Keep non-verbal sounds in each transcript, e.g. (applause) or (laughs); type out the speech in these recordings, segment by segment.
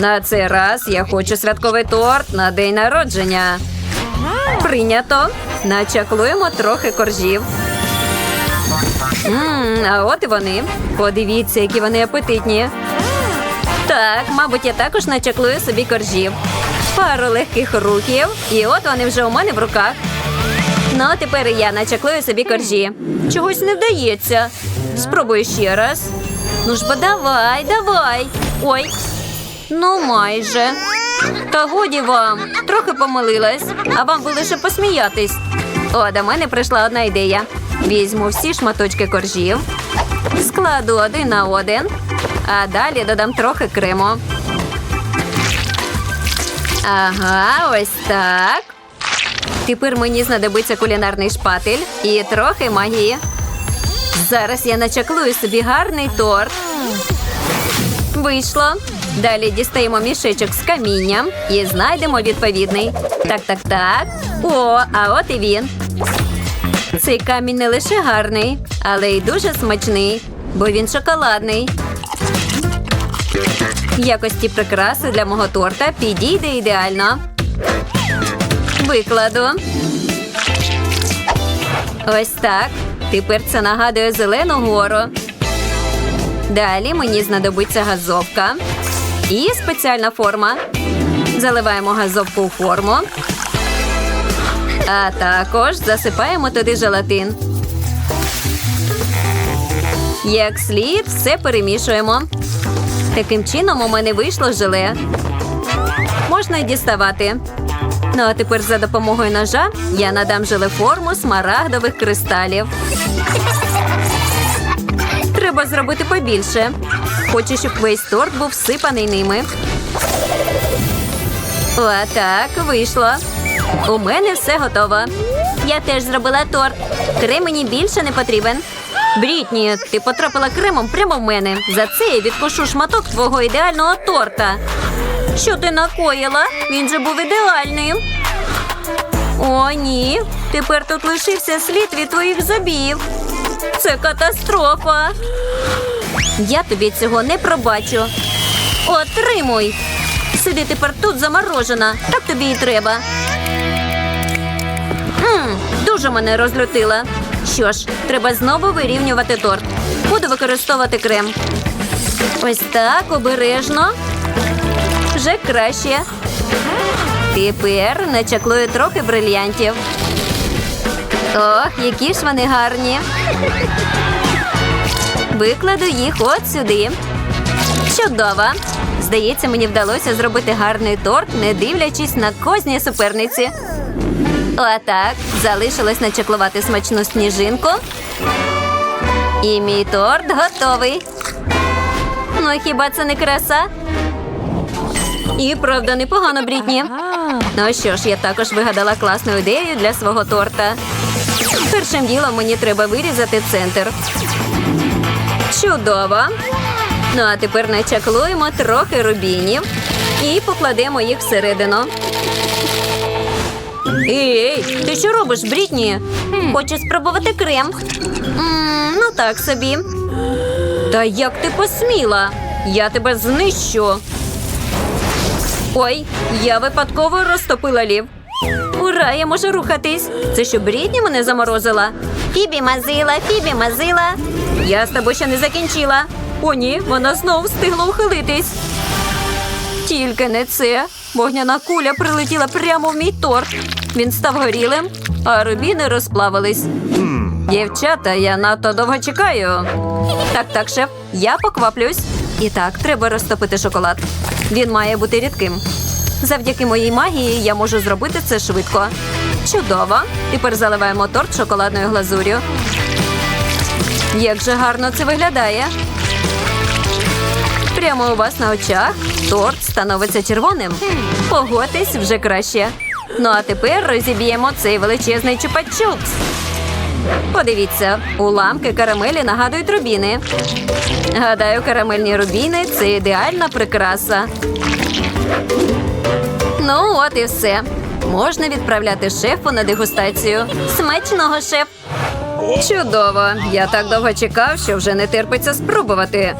На цей раз я хочу святковий торт на день народження. Прийнято. Начаклуємо трохи коржів. Мм, а от і вони. Подивіться, які вони апетитні. Так, мабуть, я також начаклую собі коржів. Пару легких рухів, і от вони вже у мене в руках. Ну, а тепер я начаклую собі коржі. Чогось не вдається. Спробую ще раз. Ну ж бо давай, давай. Ой. Ну, майже. Та годі вам. Трохи помилилась, а вам би лише посміятись. О, до мене прийшла одна ідея. Візьму всі шматочки коржів, складу один на один, а далі додам трохи крему. Ага, ось так. Тепер мені знадобиться кулінарний шпатель і трохи магії. Зараз я начаклую собі гарний торт. Вийшло. Далі дістаємо мішечок з камінням і знайдемо відповідний. Так, так, так. О, а от і він. Цей камінь не лише гарний, але й дуже смачний, бо він шоколадний. Якості прикраси для мого торта підійде ідеально. Викладу. Ось так. Тепер це нагадує зелену гору. Далі мені знадобиться газовка і спеціальна форма. Заливаємо газовку форму. А також засипаємо туди желатин. Як слід, все перемішуємо. Таким чином у мене вийшло желе. Можна діставати. Ну а тепер за допомогою ножа я надам желе форму смарагдових кристалів. Треба зробити побільше. Хочу, щоб весь торт був всипаний ними. Отак, вийшло. У мене все готово. Я теж зробила торт. Крем мені більше не потрібен. Брітні, ти потрапила кремом прямо в мене. За це я відкушу шматок твого ідеального торта. Що ти накоїла? Він же був ідеальним. О, ні. Тепер тут лишився слід від твоїх зубів. Це катастрофа. Я тобі цього не пробачу. Отримуй. Сиди тепер тут заморожена. Так тобі і треба. М, дуже мене розлютила. Що ж, треба знову вирівнювати торт. Буду використовувати крем. Ось так, обережно. Вже краще. Тепер начаклую трохи брильянтів. Ох, які ж вони гарні. Викладу їх от сюди. Чудово! Здається, мені вдалося зробити гарний торт, не дивлячись на козні суперниці. Отак, залишилось начеклувати смачну сніжинку. І мій торт готовий. Ну, хіба це не краса? І правда непогано, Брітні. Ну що ж, я також вигадала класну ідею для свого торта. Першим ділом мені треба вирізати центр. Чудово. Ну а тепер начаклуємо трохи рубінів і покладемо їх всередину. Ей, ти що робиш, Брітні? Хочу спробувати крем. м ну так собі. Та як ти посміла? Я тебе знищу. Ой, я випадково розтопила лів. Ура, я можу рухатись. Це що Брітні мене заморозила? Фібі мазила, Фібі мазила. Я з тобою ще не закінчила. О, ні, вона знову встигла ухилитись. Тільки не це. Вогняна куля прилетіла прямо в мій торт. Він став горілим, а рубіни розплавились. Дівчата, я надто довго чекаю. Так, так, шеф, я покваплюсь. І так, треба розтопити шоколад. Він має бути рідким. Завдяки моїй магії я можу зробити це швидко. Чудово. Тепер заливаємо торт шоколадною глазур'ю. Як же гарно це виглядає. Прямо у вас на очах торт становиться червоним. Погодьтесь вже краще. Ну а тепер розіб'ємо цей величезний чупа-чупс. Подивіться, уламки карамелі нагадують рубіни. Гадаю, карамельні рубіни це ідеальна прикраса. Ну, от і все. Можна відправляти шефу на дегустацію. Смачного шеф. Чудово! Я так довго чекав, що вже не терпиться спробувати.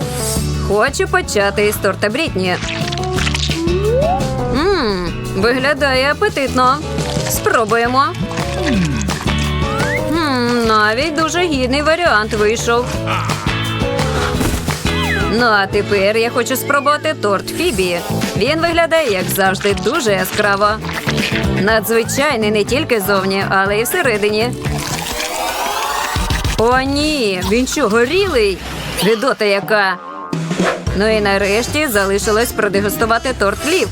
Хочу почати із торта Брітні. Виглядає апетитно. Спробуємо. Хм, навіть дуже гідний варіант вийшов. Ну а тепер я хочу спробувати торт Фібі. Він виглядає, як завжди, дуже яскраво. Надзвичайний не тільки зовні, але й всередині. О, ні, він що, горілий? Гидота яка. Ну і нарешті залишилось продегустувати торт Лів.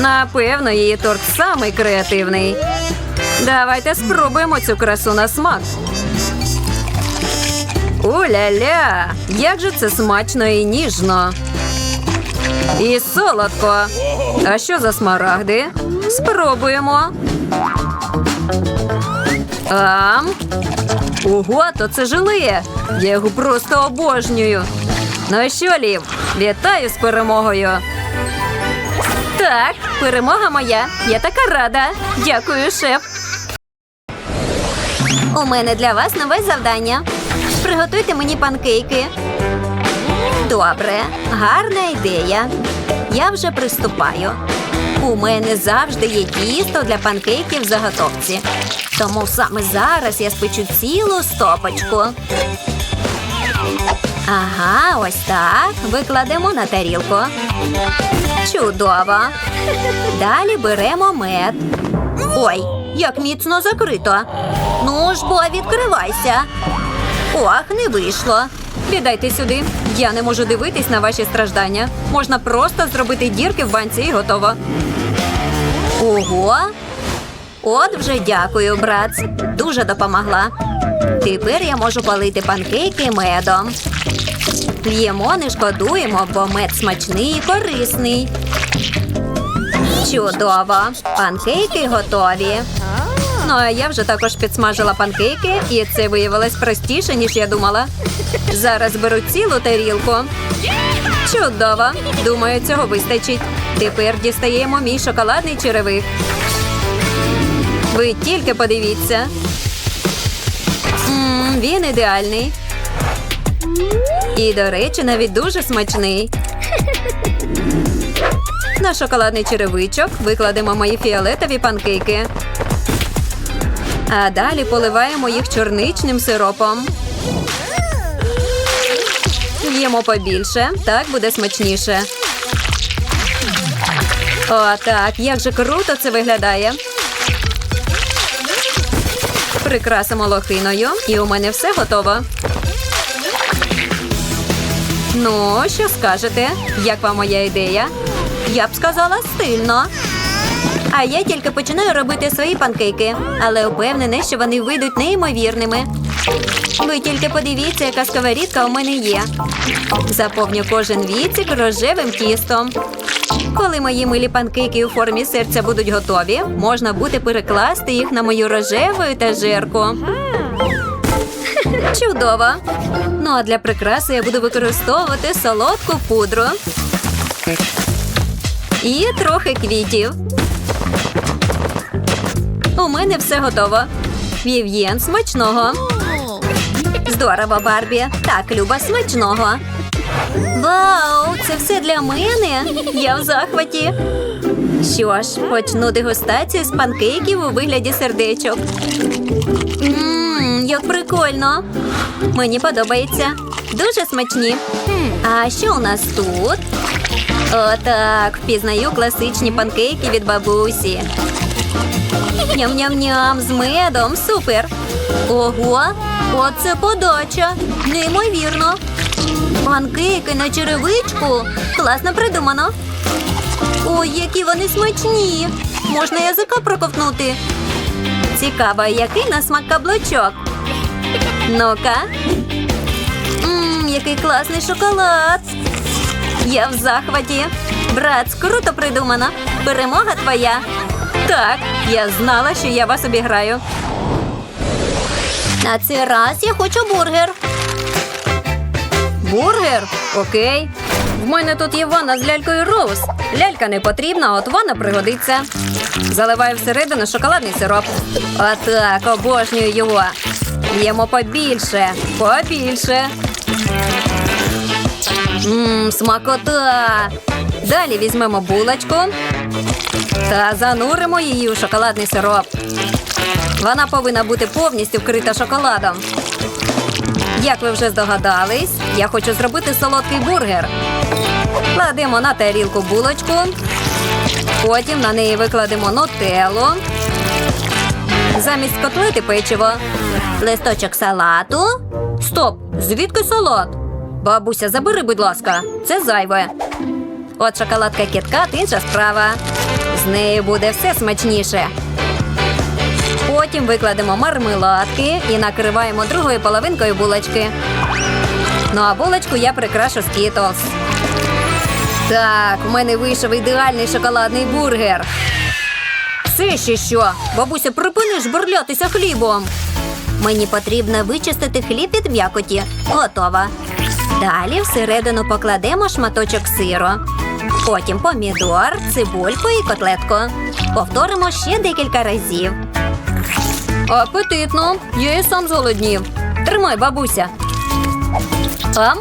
Напевно, її торт самий креативний. Давайте спробуємо цю красу на смак. Уля-ля! Як же це смачно і ніжно. І солодко. А що за смарагди? Спробуємо. Ам. Ого, то це желе. Я його просто обожнюю. Ну що, Лів, вітаю з перемогою. Так, перемога моя. Я така рада. Дякую, шеф. У мене для вас нове завдання. Приготуйте мені панкейки. Добре, гарна ідея. Я вже приступаю. У мене завжди є тісто для панкейків в заготовці. Тому саме зараз я спечу цілу стопочку. Ага, ось так. Викладемо на тарілку. Чудово. Далі беремо мед. Ой, як міцно закрито. Ну ж бо, відкривайся. Ох, не вийшло. Віддайте сюди. Я не можу дивитись на ваші страждання. Можна просто зробити дірки в банці і готово. Ого. От вже дякую, брат. Дуже допомогла. Тепер я можу палити панкейки медом. П'ємо, не шкодуємо, бо мед смачний і корисний. Чудово! Панкейки готові. Ну, а я вже також підсмажила панкейки, і це виявилось простіше, ніж я думала. Зараз беру цілу тарілку. Чудово! Думаю, цього вистачить. Тепер дістаємо мій шоколадний черевик. Ви тільки подивіться. М, він ідеальний. І, до речі, навіть дуже смачний. На шоколадний черевичок викладемо мої фіолетові панкейки. А далі поливаємо їх чорничним сиропом. Їмо побільше, так буде смачніше. О, так, як же круто це виглядає. Прикрасимо лохиною, і у мене все готово. Ну, що скажете? Як вам моя ідея? Я б сказала стильно. А я тільки починаю робити свої панкейки, але впевнена, що вони вийдуть неймовірними. Ви тільки подивіться, яка сковорідка у мене є. Заповню кожен відсік рожевим тістом. Коли мої милі панкейки у формі серця будуть готові, можна буде перекласти їх на мою рожеву етажерку. (laughs) Чудово! Ну а для прикраси я буду використовувати солодку пудру. І трохи квітів. Мене все готово. Вів'єн смачного. Здорово, Барбі. Так, Люба, смачного. Вау, це все для мене. Я в захваті. Що ж, почну дегустацію з панкейків у вигляді сердечок. Ммм, як прикольно. Мені подобається. Дуже смачні. А що у нас тут? Отак, впізнаю класичні панкейки від бабусі. Ням-ням-ням з медом. Супер. Ого, оце подача. Неймовірно. Панкейки на черевичку. Класно придумано. Ой, які вони смачні. Можна язика проковтнути. Цікаво, який на смак каблучок. Ну-ка. Ммм, який класний шоколад. Я в захваті. Брат, круто придумано. Перемога твоя. Так, я знала, що я вас обіграю. На цей раз я хочу бургер. Бургер? Окей. В мене тут є ванна з лялькою Роуз. Лялька не потрібна, от ванна пригодиться. Заливаю всередину шоколадний сироп. Отак, обожнюю його. Їмо побільше, побільше. Ммм, смакота. Далі візьмемо булочку та зануримо її у шоколадний сироп. Вона повинна бути повністю вкрита шоколадом. Як ви вже здогадались, я хочу зробити солодкий бургер. Кладемо на тарілку булочку. Потім на неї викладемо нутеллу. Замість котлети печиво. Листочок салату. Стоп! Звідки салат? Бабуся, забери, будь ласка, це зайве. От шоколадка кіткат інша справа. З нею буде все смачніше. Потім викладемо мармеладки і накриваємо другою половинкою булочки. Ну а булочку я прикрашу скітлс. Так, в мене вийшов ідеальний шоколадний бургер. Це ще що? Бабуся, припини жбурлятися хлібом. Мені потрібно вичистити хліб від м'якоті. Готова. Далі всередину покладемо шматочок сиру. Потім помідор, цибульку і котлетку. Повторимо ще декілька разів. Апетитно. Я і сам зголоднів. Тримай, бабуся. Ам?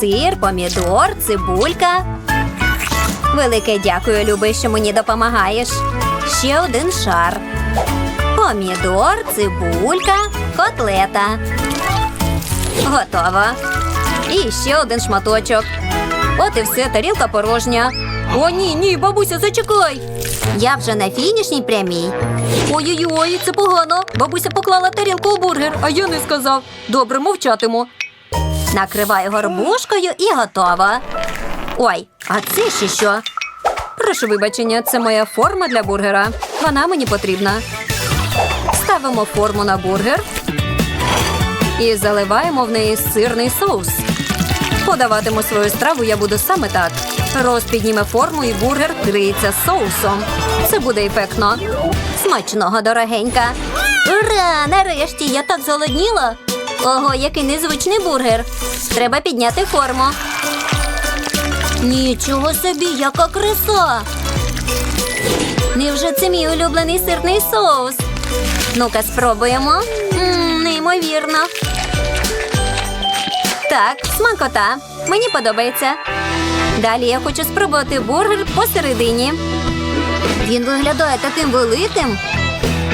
Сир, помідор, цибулька. Велике дякую, Любий, що мені допомагаєш. Ще один шар. Помідор, цибулька, котлета. Готово. І ще один шматочок. От і все, тарілка порожня. О, ні, ні, бабуся, зачекай. Я вже на фінішній прямій. Ой-ой-ой, це погано. Бабуся поклала тарілку у бургер, а я не сказав. Добре, мовчатиму. Накриваю горбушкою і готово. Ой, а це ще що? Прошу вибачення, це моя форма для бургера. Вона мені потрібна. Ставимо форму на бургер і заливаємо в неї сирний соус. Подаватиму свою страву я буду саме так. Роз підніме форму і бургер криється соусом. Це буде ефектно. Смачного, дорогенька. Ура! Нарешті я так зголодніла. Ого, який незвичний бургер. Треба підняти форму. Нічого собі, яка краса! Невже це мій улюблений сирний соус? Ну-ка, спробуємо. М-м, неймовірно. Так, смакота. Мені подобається. Далі я хочу спробувати бургер посередині. Він виглядає таким великим.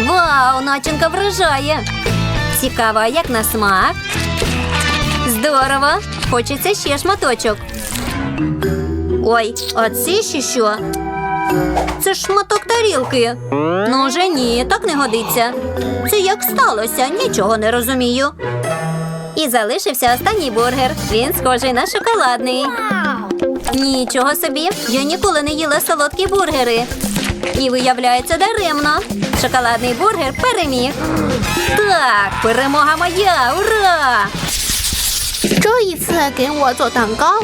Вау, начинка вражає. Цікаво, як на смак? Здорово! Хочеться ще шматочок. Ой, а це ще що? Це ж шматок тарілки. Ну вже ні, так не годиться. Це як сталося, нічого не розумію. І залишився останній бургер. Він схожий на шоколадний. Нічого собі, я ніколи не їла солодкі бургери. І виявляється даремно. Шоколадний бургер переміг. Так, перемога моя! Ура! 这一次给我做蛋糕，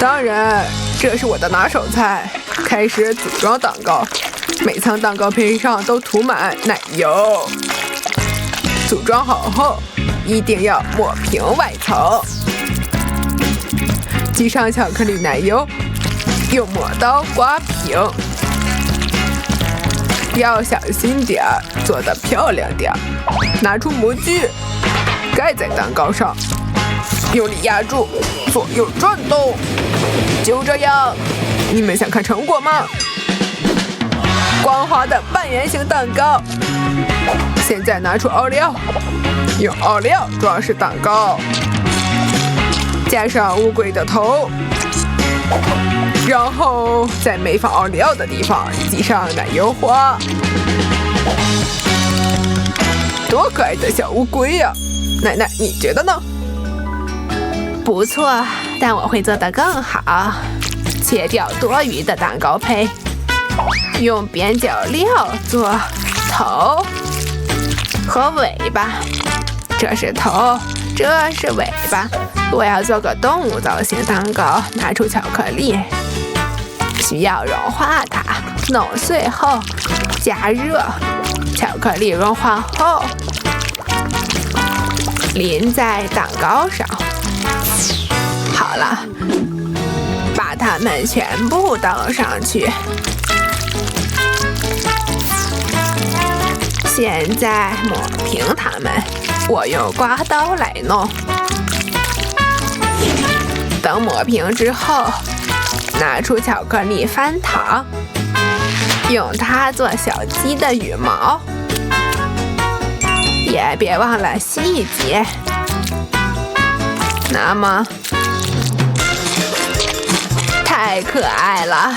当然，这是我的拿手菜。开始组装蛋糕，每层蛋糕胚上都涂满奶油。组装好后， 一定要抹平外层，挤上巧克力奶油，用抹刀刮平。要小心点儿，做的漂亮点儿。拿出模具，盖在蛋糕上，用力压住，左右转动。就这样，你们想看成果吗？光滑的半圆形蛋糕。现在拿出奥利奥，用奥利奥装饰蛋糕，加上乌龟的头，然后在没放奥利奥的地方挤上奶油花。多可爱的小乌龟呀！奶奶，你觉得呢？不错，但我会做得更好。切掉多余的蛋糕胚，用边角料做头和尾巴。这是头，这是尾巴。我要做个动物造型蛋糕，拿出巧克力，需要融化它，弄碎后加热。巧克力融化后，淋在蛋糕上。好了，把它们全部倒上去。现在抹平它们，我用刮刀来弄。等抹平之后，拿出巧克力翻糖，用它做小鸡的羽毛，也别忘了细节。那么，太可爱了！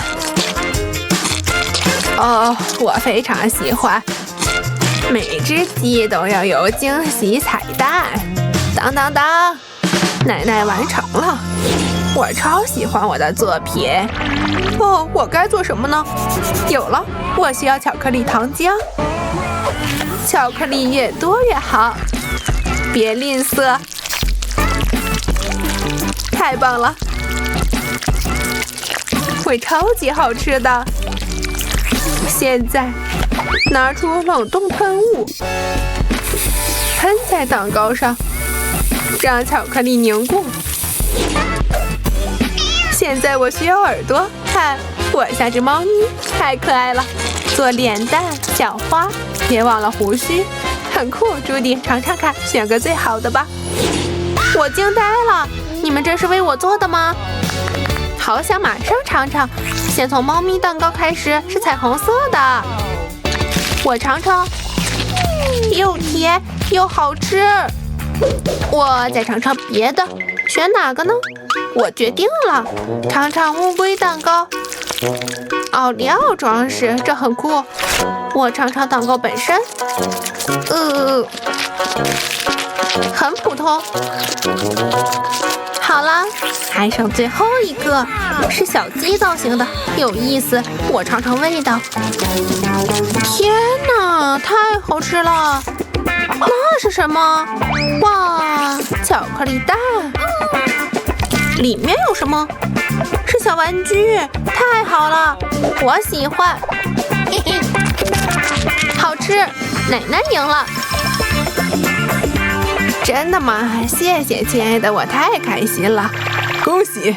哦，我非常喜欢。每只鸡都要有惊喜彩蛋。当当当，奶奶完成了。我超喜欢我的作品。哦，我该做什么呢？有了，我需要巧克力糖浆。巧克力越多越好，别吝啬。太棒了，会超级好吃的。现在拿出冷冻喷雾，喷在蛋糕上，让巧克力凝固。现在我需要耳朵，看我像只猫咪，太可爱了。做脸蛋、小花，别忘了胡须，很酷。朱迪，尝尝看，选个最好的吧。我惊呆了，你们这是为我做的吗？好想马上尝尝。先从猫咪蛋糕开始，是彩虹色的。我尝尝，又甜又好吃。我再尝尝别的，选哪个呢？我决定了，尝尝乌龟蛋糕。奥利奥装饰，这很酷。我尝尝蛋糕本身，呃，很普通。好了，还剩最后一个，是小鸡造型的，有意思。我尝尝味道。天哪，太好吃了！那是什么？哇，巧克力蛋。里面有什么？是小玩具，太好了，我喜欢。嘿嘿，好吃，奶奶赢了。真的吗？谢谢，亲爱的，我太开心了，恭喜